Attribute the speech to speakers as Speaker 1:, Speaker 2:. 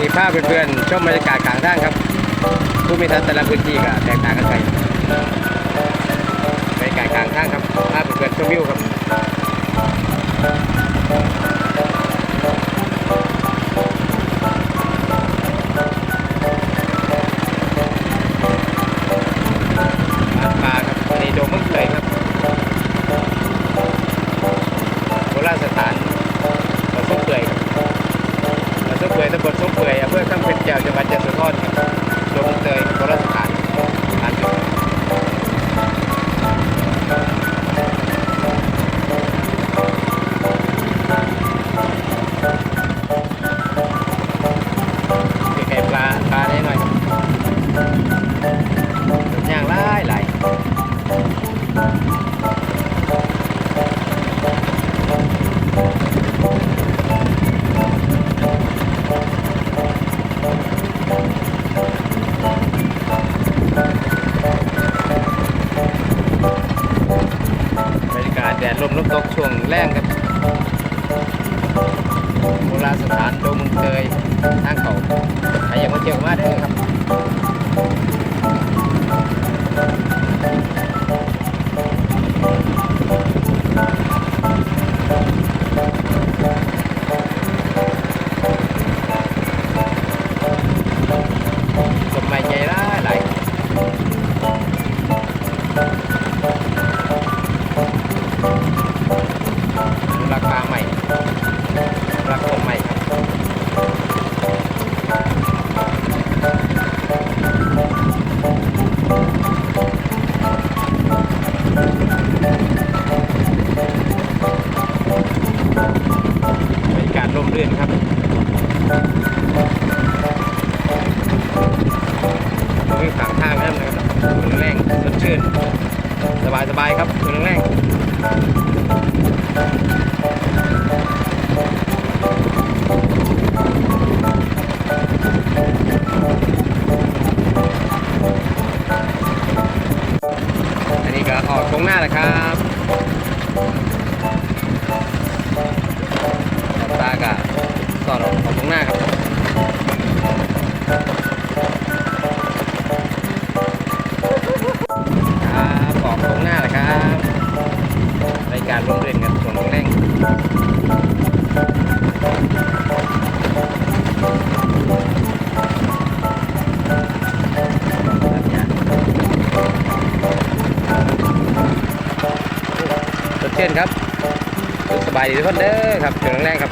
Speaker 1: มีภาพเพื่อนๆชมบรรยากาศกลางทางครับ ผู้มีทัศน์แต่ละพื้นที่ก็แตกต่างกันไปบรรยากาศกลางทางครับภาพเพื่อนๆชมวิวครับาปลาได้หน่อย่างหลายหลบรรยากาศแดดลมลมตกช่วงแรงครับโบราณสถานโดมเมืองเตยทางเขา เกี่ยวมาได้ครับจบไม้ใหญ่หลายหลาย สบายสบายครับมันแรงอันนี้ก็ออกตรงหน้าแหละครับ เช่นครับสบายดีทุกคนเด้อครับส่วนของแรกครับ